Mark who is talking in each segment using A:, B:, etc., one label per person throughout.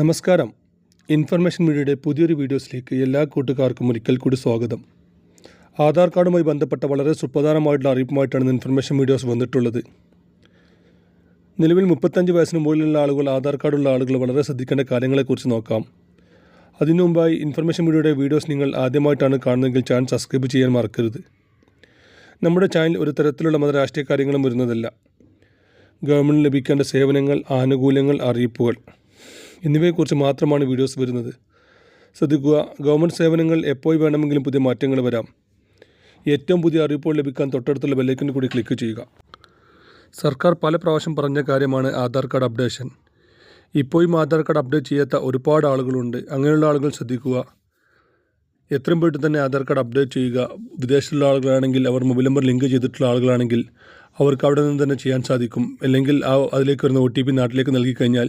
A: നമസ്കാരം. ഇൻഫർമേഷൻ മീഡിയയുടെ പുതിയൊരു വീഡിയോസിലേക്ക് എല്ലാ കൂട്ടുകാർക്കും ഒരിക്കൽ കൂടി സ്വാഗതം. ആധാർ കാർഡുമായി ബന്ധപ്പെട്ട വളരെ സുപ്രധാനമായിട്ടുള്ള അറിയിപ്പുമായിട്ടാണ് ഇൻഫർമേഷൻ വീഡിയോസ് വന്നിട്ടുള്ളത്. നിലവിൽ മുപ്പത്തഞ്ച് വയസ്സിന് മുകളിലുള്ള ആളുകൾ ആധാർ കാർഡുള്ള ആളുകൾ വളരെ ശ്രദ്ധിക്കേണ്ട കാര്യങ്ങളെക്കുറിച്ച് നോക്കാം. അതിനു മുമ്പായി ഇൻഫർമേഷൻ മീഡിയയുടെ വീഡിയോസ് നിങ്ങൾ ആദ്യമായിട്ടാണ് കാണുന്നതെങ്കിൽ ചാനൽ സബ്സ്ക്രൈബ് ചെയ്യാൻ മറക്കരുത്. നമ്മുടെ ചാനൽ ഒരു തരത്തിലുള്ള മത രാഷ്ട്രീയ കാര്യങ്ങളും വരുന്നതല്ല. ഗവൺമെന്റ് ലഭിക്കേണ്ട സേവനങ്ങൾ ആനുകൂല്യങ്ങൾ അറിയിപ്പുകൾ. എന്നിവയെക്കുറിച്ച് മാത്രമാണ് വീഡിയോസ് വരുന്നത്. ശ്രദ്ധിക്കുക ഗവൺമെന്റ് സേവനങ്ങൾ എപ്പോൾ വേണമെങ്കിലും പുതിയ മാറ്റങ്ങൾ വരാം. ഏറ്റവും പുതിയ അറിയിപ്പുകൾ ലഭിക്കാൻ തൊട്ടടുത്തുള്ള ബെല്ലൈക്കനിൽ കൂടി ക്ലിക്ക് ചെയ്യുക. സർക്കാർ പല പ്രാവശ്യം പറഞ്ഞ കാര്യമാണ് ആധാർ കാർഡ് അപ്ഡേഷൻ. ഇപ്പോഴും ആധാർ കാർഡ് അപ്ഡേറ്റ് ചെയ്യാത്ത ഒരുപാട് ആളുകളുണ്ട്. അങ്ങനെയുള്ള ആളുകൾ ശ്രദ്ധിക്കുക. എത്രയും പെട്ടെന്ന് തന്നെ ആധാർ കാർഡ് അപ്ഡേറ്റ് ചെയ്യുക. വിദേശത്തുള്ള ആളുകളാണെങ്കിൽ അവർ മൊബൈൽ നമ്പർ ലിങ്ക് ചെയ്തിട്ടുള്ള ആളുകളാണെങ്കിൽ അവർക്ക് അവിടെ നിന്ന് തന്നെ ചെയ്യാൻ സാധിക്കും. അല്ലെങ്കിൽ ആ അതിലേക്ക് വരുന്ന ഒ ടി പി നാട്ടിലേക്ക് നൽകിക്കഴിഞ്ഞാൽ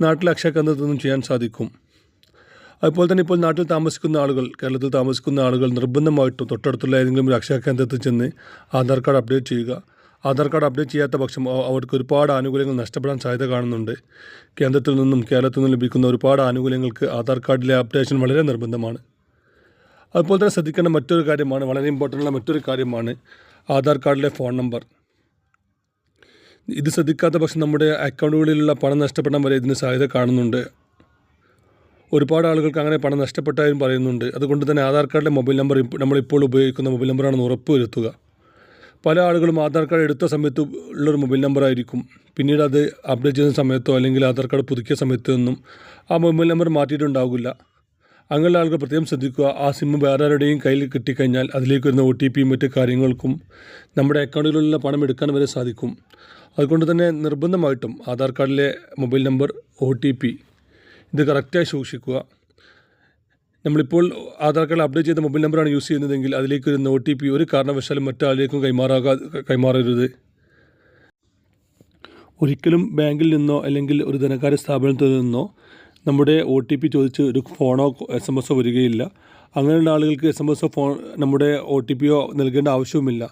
A: നാട്ടിലെ അക്ഷയ കേന്ദ്രത്തിൽ നിന്നും ചെയ്യാൻ സാധിക്കും. അതുപോലെ തന്നെ ഇപ്പോൾ നാട്ടിൽ താമസിക്കുന്ന ആളുകൾ കേരളത്തിൽ താമസിക്കുന്ന ആളുകൾ നിർബന്ധമായിട്ടും തൊട്ടടുത്തുള്ള ഏതെങ്കിലും ഒരു അക്ഷയ കേന്ദ്രത്തിൽ ചെന്ന് ആധാർ കാർഡ് അപ്ഡേറ്റ് ചെയ്യുക. ആധാർ കാർഡ് അപ്ഡേറ്റ് ചെയ്യാത്ത പക്ഷം അവർക്ക് ഒരുപാട് ആനുകൂല്യങ്ങൾ നഷ്ടപ്പെടാൻ സാധ്യത കാണുന്നുണ്ട്. കേന്ദ്രത്തിൽ നിന്നും കേരളത്തിൽ നിന്നും ലഭിക്കുന്ന ഒരുപാട് ആനുകൂല്യങ്ങൾക്ക് ആധാർ കാർഡിലെ അപ്ഡേഷൻ വളരെ നിർബന്ധമാണ്. അതുപോലെ തന്നെ ശ്രദ്ധിക്കേണ്ട മറ്റൊരു കാര്യമാണ് വളരെ ഇമ്പോർട്ടന്റ് ഉള്ള മറ്റൊരു കാര്യമാണ് ആധാർ കാർഡിലെ ഫോൺ നമ്പർ. ഇത് ശ്രദ്ധിക്കാത്ത പക്ഷം നമ്മുടെ അക്കൗണ്ടുകളിലുള്ള പണം നഷ്ടപ്പെടാൻ വരെ ഇതിന് സാധ്യത കാണുന്നുണ്ട്. ഒരുപാട് ആളുകൾക്ക് അങ്ങനെ പണം നഷ്ടപ്പെട്ടായും പറയുന്നുണ്ട്. അതുകൊണ്ട് തന്നെ ആധാർ കാർഡിലെ മൊബൈൽ നമ്പർ നമ്മളിപ്പോൾ ഉപയോഗിക്കുന്ന മൊബൈൽ നമ്പറാണെന്ന് ഉറപ്പ് വരുത്തുക. പല ആളുകളും ആധാർ കാർഡ് എടുത്ത സമയത്ത് ഉള്ളൊരു മൊബൈൽ നമ്പറായിരിക്കും. പിന്നീട് അത് അപ്ഡേറ്റ് ചെയ്യുന്ന സമയത്തോ അല്ലെങ്കിൽ ആധാർ കാർഡ് പുതുക്കിയ സമയത്തോ ഒന്നും ആ മൊബൈൽ നമ്പർ മാറ്റിയിട്ടുണ്ടാകില്ല അങ്ങനെയുള്ള ആളുകൾ പ്രത്യേകം ശ്രദ്ധിക്കുക. ആ സിം വേറെ ആരുടെയും കയ്യിൽ കിട്ടിക്കഴിഞ്ഞാൽ അതിലേക്ക് വരുന്ന ഒ ടി പിയും മറ്റ് കാര്യങ്ങൾക്കും നമ്മുടെ അക്കൗണ്ടുകളിലുള്ള പണം എടുക്കാൻ വരെ സാധിക്കും. അതുകൊണ്ട് തന്നെ നിർബന്ധമായിട്ടും ആധാർ കാർഡിലെ mobile number O T P ഇത് കറക്റ്റായി സൂക്ഷിക്കുക. നമ്മളിപ്പോൾ ആധാർ കാർഡ് അപ്ഡേറ്റ് ചെയ്ത മൊബൈൽ നമ്പറാണ് യൂസ് ചെയ്യുന്നതെങ്കിൽ അതിലേക്ക് വരുന്ന ഒ ടി പി ഒരു കാരണവശാലും മറ്റാളിലേക്കും കൈമാറാകാ കൈമാറരുത്. ഒരിക്കലും ബാങ്കിൽ നിന്നോ അല്ലെങ്കിൽ ഒരു ധനകാര്യ സ്ഥാപനത്തിൽ നിന്നോ നമ്മുടെ ഒ ടി പി ചോദിച്ച് ഒരു ഫോണോ എസ് എം എസോ വരികയില്ല. അങ്ങനെയുള്ള ആളുകൾക്ക് എസ് എം എസോ ഫോൺ നമ്മുടെ ഒ ടി പിയോ നൽകേണ്ട ആവശ്യവുമില്ല.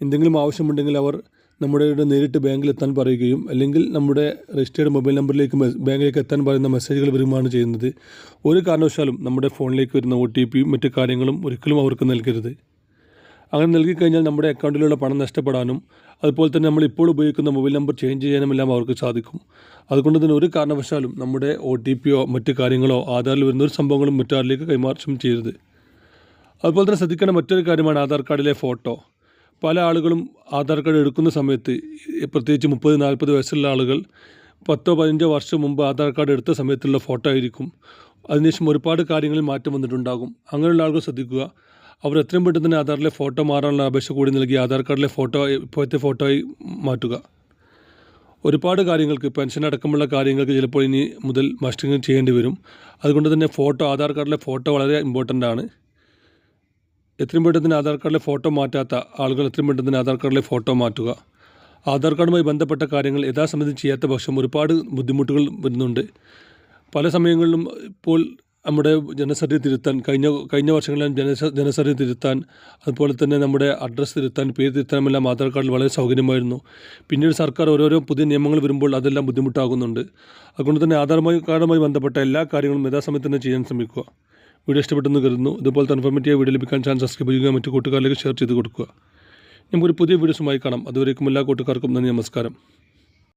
A: എന്തെങ്കിലും ആവശ്യമുണ്ടെങ്കിൽ അവർ നമ്മുടെ നേരിട്ട് ബാങ്കിൽ എത്താൻ പറയുകയും അല്ലെങ്കിൽ നമ്മുടെ രജിസ്റ്റേർഡ് മൊബൈൽ നമ്പറിലേക്ക് ബാങ്കിലേക്ക് എത്താൻ പറയുന്ന മെസ്സേജുകൾ വരുമാണ് ചെയ്യുന്നത്. ഒരു കാരണവശാലും നമ്മുടെ ഫോണിലേക്ക് വരുന്ന ഒ ടി പിയും മറ്റു കാര്യങ്ങളും ഒരിക്കലും അവർക്ക് നൽകരുത്. അങ്ങനെ നൽകിക്കഴിഞ്ഞാൽ നമ്മുടെ അക്കൗണ്ടിലുള്ള പണം നഷ്ടപ്പെടാനും അതുപോലെ തന്നെ നമ്മൾ ഇപ്പോൾ ഉപയോഗിക്കുന്ന മൊബൈൽ നമ്പർ ചേഞ്ച് ചെയ്യാനുമെല്ലാം അവർക്ക് സാധിക്കും. അതുകൊണ്ട് തന്നെ ഒരു കാരണവശാലും നമ്മുടെ ഒ ടി പിയോ മറ്റു കാര്യങ്ങളോ ആധാറിൽ വരുന്ന ഒരു സംഭവങ്ങളും മറ്റാരിലേക്ക് കൈമാറ്റം ചെയ്യരുത്. അതുപോലെ തന്നെ ശ്രദ്ധിക്കേണ്ട മറ്റൊരു കാര്യമാണ് ആധാർ കാർഡിലെ ഫോട്ടോ. പല ആളുകളും ആധാർ കാർഡ് എടുക്കുന്ന സമയത്ത് പ്രത്യേകിച്ച് മുപ്പത് നാൽപ്പത് വയസ്സുള്ള ആളുകൾ പത്തോ പതിനഞ്ചോ വർഷം മുമ്പ് ആധാർ കാർഡ് എടുത്ത സമയത്തുള്ള ഫോട്ടോ ആയിരിക്കും. അതിനുശേഷം ഒരുപാട് കാര്യങ്ങളിൽ മാറ്റം വന്നിട്ടുണ്ടാകും. അങ്ങനെയുള്ള ആളുകൾ ശ്രദ്ധിക്കുക. അവർ എത്രയും പെട്ടെന്ന് തന്നെ ആധാറിലെ ഫോട്ടോ മാറാനുള്ള അപേക്ഷ കൂടി നൽകി ആധാർ കാർഡിലെ ഫോട്ടോ ഇപ്പോഴത്തെ ഫോട്ടോയായി മാറ്റുക. ഒരുപാട് കാര്യങ്ങൾക്ക് പെൻഷൻ അടക്കമുള്ള കാര്യങ്ങൾക്ക് ചിലപ്പോൾ ഇനി മുതൽ മസ്റ്റിങ് ചെയ്യേണ്ടി വരും. അതുകൊണ്ട് തന്നെ ഫോട്ടോ ആധാർ കാർഡിലെ ഫോട്ടോ വളരെ ഇമ്പോർട്ടന്റ് ആണ്. എത്രയും പെട്ടെന്ന് ആധാർ കാർഡിലെ ഫോട്ടോ മാറ്റാത്ത ആളുകൾ എത്രയും പെട്ടെന്ന് ആധാർ കാർഡിലെ ഫോട്ടോ മാറ്റുക. ആധാർ കാർഡുമായി ബന്ധപ്പെട്ട കാര്യങ്ങൾ യഥാസമയം ചെയ്യാത്ത പക്ഷം ഒരുപാട് ബുദ്ധിമുട്ടുകൾ വരുന്നുണ്ട്. പല സമയങ്ങളിലും ഇപ്പോൾ നമ്മുടെ ജനസർവേ തിരുത്താൻ കഴിഞ്ഞ കഴിഞ്ഞ വർഷങ്ങളിലും ജനസ തിരുത്താൻ അതുപോലെ തന്നെ നമ്മുടെ അഡ്രസ്സ് തിരുത്താൻ പേര് തിരുത്താനുമെല്ലാം ആധാർ കാർഡിൽ വളരെ സൗകര്യമായിരുന്നു. പിന്നീട് സർക്കാർ ഓരോരോ പുതിയ നിയമങ്ങൾ വരുമ്പോൾ അതെല്ലാം ബുദ്ധിമുട്ടാകുന്നുണ്ട്. അതുകൊണ്ട് തന്നെ ആധാറുമായി കാർഡുമായി ബന്ധപ്പെട്ട എല്ലാ കാര്യങ്ങളും യഥാസമയത്ത് തന്നെ ചെയ്യാൻ ശ്രമിക്കുക. വീഡിയോ ഇഷ്ടപ്പെട്ടെന്ന് കരുതുന്നു. ഇതുപോലത്തെ ഇൻഫോർമേറ്റീവ് വീഡിയോ ലഭിക്കാൻ ചാൻസ് സബ്സ്ക്രൈബ് ചെയ്യുക മറ്റു കൂട്ടുകാരിലേക്ക് ഷെയർ ചെയ്ത് കൊടുക്കുക. നമുക്കൊരു പുതിയ വീഡിയോസുമായി കാണാം. അതുവരേക്കും എല്ലാ കൂട്ടുകാർക്കും നന്ദി നമസ്കാരം.